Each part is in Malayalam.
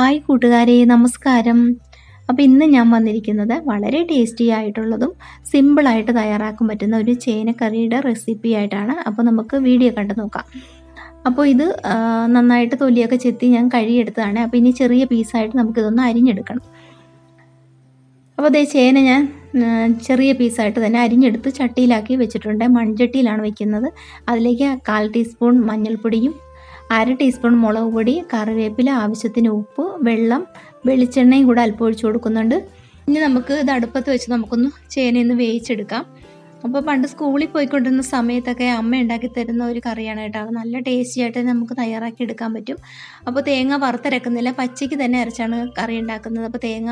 ഹായ് കൂട്ടുകാരെ നമസ്കാരം. അപ്പോൾ ഇന്ന് ഞാൻ വന്നിരിക്കുന്നത് വളരെ ടേസ്റ്റി ആയിട്ടുള്ളതും സിമ്പിളായിട്ട് തയ്യാറാക്കാൻ പറ്റുന്ന ഒരു ചേനക്കറിയുടെ റെസിപ്പി ആയിട്ടാണ്. അപ്പോൾ നമുക്ക് വീഡിയോ കണ്ട് നോക്കാം. അപ്പോൾ ഇത് നന്നായിട്ട് തൊലിയൊക്കെ ചെത്തി ഞാൻ കഴുകിയെടുത്തതാണ്. അപ്പോൾ ഇനി ചെറിയ പീസായിട്ട് നമുക്കിതൊന്ന് അരിഞ്ഞെടുക്കണം. അപ്പോൾ അതേ ചേന ഞാൻ ചെറിയ പീസായിട്ട് തന്നെ അരിഞ്ഞെടുത്ത് ചട്ടിയിലാക്കി വെച്ചിട്ടുണ്ട്. മൺചട്ടിയിലാണ് വെക്കുന്നത്. അതിലേക്ക് കാൽ ടീസ്പൂൺ മഞ്ഞൾപ്പൊടിയും അര ടീസ്പൂൺ മുളക് പൊടി കറിവേപ്പില ആവശ്യത്തിന് ഉപ്പ് വെള്ളം വെളിച്ചെണ്ണയും കൂടെ അല്പം ഒഴിച്ചു കൊടുക്കുന്നുണ്ട്. ഇനി നമുക്ക് ഇത് അടുപ്പത്ത് വെച്ച് നമുക്കൊന്ന് ചേനയൊന്ന് വേവിച്ചെടുക്കാം. അപ്പോൾ പണ്ട് സ്കൂളിൽ പോയിക്കൊണ്ടിരുന്ന സമയത്തൊക്കെ അമ്മ ഉണ്ടാക്കി തരുന്ന ഒരു കറിയാണ് കേട്ടോ. നല്ല ടേസ്റ്റി ആയിട്ട് നമുക്ക് തയ്യാറാക്കി എടുക്കാൻ പറ്റും. അപ്പോൾ തേങ്ങ വറുത്തരക്കുന്നില്ല. പച്ചയ്ക്ക് തന്നെ അരച്ചാണ് കറി ഉണ്ടാക്കുന്നത്. അപ്പോൾ തേങ്ങ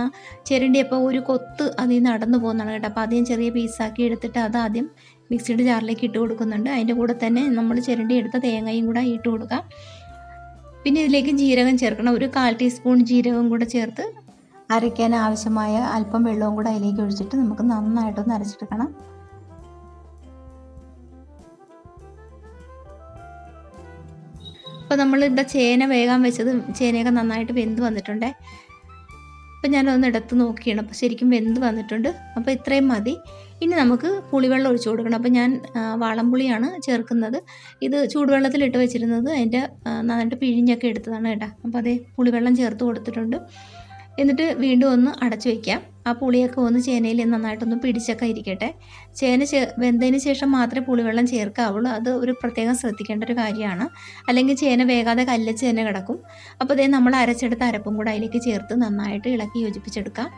ചെരണ്ടിയപ്പോൾ ഒരു കൊത്ത് അതിൽ നിന്ന് നടന്നു പോകുന്നതാണ് കേട്ടോ. അപ്പോൾ ആദ്യം ചെറിയ പീസാക്കി എടുത്തിട്ട് അത് ആദ്യം മിക്സിയുടെ ജാറിലേക്ക് ഇട്ട് കൊടുക്കുന്നുണ്ട്. അതിന്റെ കൂടെ തന്നെ നമ്മൾ ചിരണ്ടി എടുത്ത തേങ്ങയും കൂടെ ഇട്ട് കൊടുക്കാം. പിന്നെ ഇതിലേക്ക് ജീരകം ചേർക്കണം. ഒരു കാൽ ടീസ്പൂൺ ജീരകം കൂടെ ചേർത്ത് അരയ്ക്കാൻ ആവശ്യമായ അല്പം വെള്ളവും കൂടെ അതിലേക്ക് ഒഴിച്ചിട്ട് നമുക്ക് നന്നായിട്ടൊന്ന് അരച്ചെടുക്കണം. അപ്പോൾ നമ്മളിവിടെ ചേന വേകാൻ വെച്ചത് ചേനയൊക്കെ നന്നായിട്ട് വെന്ത് വന്നിട്ടുണ്ടേ. അപ്പം ഞാനൊന്ന് എടുത്ത് നോക്കിയാണ്. അപ്പോൾ ശരിക്കും വെന്ത് വന്നിട്ടുണ്ട്. അപ്പോൾ ഇത്രയും മതി. ഇനി നമുക്ക് പുളിവെള്ളം ഒഴിച്ചു കൊടുക്കണം. അപ്പോൾ ഞാൻ വാളംപുളിയാണ് ചേർക്കുന്നത്. ഇത് ചൂടുവെള്ളത്തിലിട്ട് വെച്ചിരുന്നത്. അതിന്റെ നന്നായിട്ട് പിഴിഞ്ഞൊക്കെ എടുത്തതാണ് കേട്ടോ. അപ്പോൾ അതേ പുളിവെള്ളം ചേർത്ത് കൊടുത്തിട്ടുണ്ട്. എന്നിട്ട് വീണ്ടും ഒന്ന് അടച്ചു വയ്ക്കാം ആ പുളിയൊക്കെ ഒന്ന് ചേനയിൽ നന്നായിട്ടൊന്ന് പിടിച്ചൊക്കെ ഇരിക്കട്ടെ. ചേന ചേ വെന്തതിന് ശേഷം മാത്രമേ പുളിവെള്ളം ചേർക്കാവുള്ളൂ. അത് ഒരു പ്രത്യേകം ശ്രദ്ധിക്കേണ്ട ഒരു കാര്യമാണ്. അല്ലെങ്കിൽ ചേന വേകാതെ കല്ല് ചേന കിടക്കും. അപ്പോൾ ഇതേ നമ്മൾ അരച്ചെടുത്ത അരപ്പും കൂടെ അതിലേക്ക് ചേർത്ത് നന്നായിട്ട് ഇളക്കി യോജിപ്പിച്ചെടുക്കാം.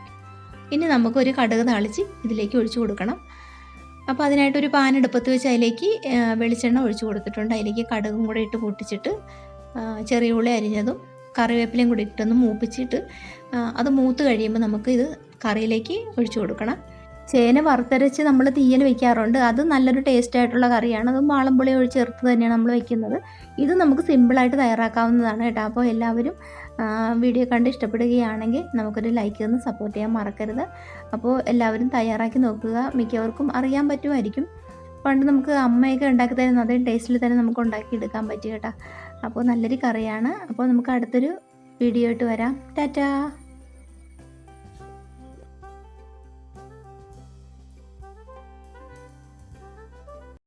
ഇനി നമുക്കൊരു കടുക് താളിച്ച് ഇതിലേക്ക് ഒഴിച്ചു കൊടുക്കണം. അപ്പോൾ അതിനായിട്ട് ഒരു പാൻ എടുപ്പത്ത് വെച്ച് അതിലേക്ക് വെളിച്ചെണ്ണ ഒഴിച്ചു കൊടുത്തിട്ടുണ്ട്. അതിലേക്ക് കടുകും കൂടെ ഇട്ട് പൊട്ടിച്ചിട്ട് ചെറിയ ഉള്ളി അരിഞ്ഞതും കറിവേപ്പിലയും കൂടി ഇട്ടൊന്ന് മൂപ്പിച്ചിട്ട് അത് മൂത്ത് കഴിയുമ്പോൾ നമുക്ക് ഇത് കറിയിലേക്ക് ഒഴിച്ചു കൊടുക്കണം. ചേന വറുത്തരച്ച് നമ്മൾ തീയൽ വെക്കാറുണ്ട്. അത് നല്ലൊരു ടേസ്റ്റ് ആയിട്ടുള്ള കറിയാണ്. അതും വാളംപുളി ഒഴിച്ച് ചേർത്ത് തന്നെയാണ് നമ്മൾ വെക്കുന്നത്. ഇത് നമുക്ക് സിമ്പിളായിട്ട് തയ്യാറാക്കാവുന്നതാണ് കേട്ടോ. അപ്പോൾ എല്ലാവരും വീഡിയോ കണ്ട് ഇഷ്ടപ്പെടുകയാണെങ്കിൽ നമുക്കൊരു ലൈക്ക് തന്ന് സപ്പോർട്ട് ചെയ്യാൻ മറക്കരുത്. അപ്പോൾ എല്ലാവരും തയ്യാറാക്കി നോക്കുക. മിക്കവർക്കും അറിയാൻ പറ്റുമായിരിക്കും. പണ്ട് നമുക്ക് അമ്മയൊക്കെ ഉണ്ടാക്കി തരുന്ന അതേ ടേസ്റ്റിൽ തന്നെ നമുക്ക് ഉണ്ടാക്കിയെടുക്കാൻ പറ്റും കേട്ടോ. അപ്പോൾ നല്ലൊരു കറിയാണ്. അപ്പോൾ നമുക്ക് അടുത്തൊരു വീഡിയോ ആയിട്ട് വരാം. ടാറ്റാ.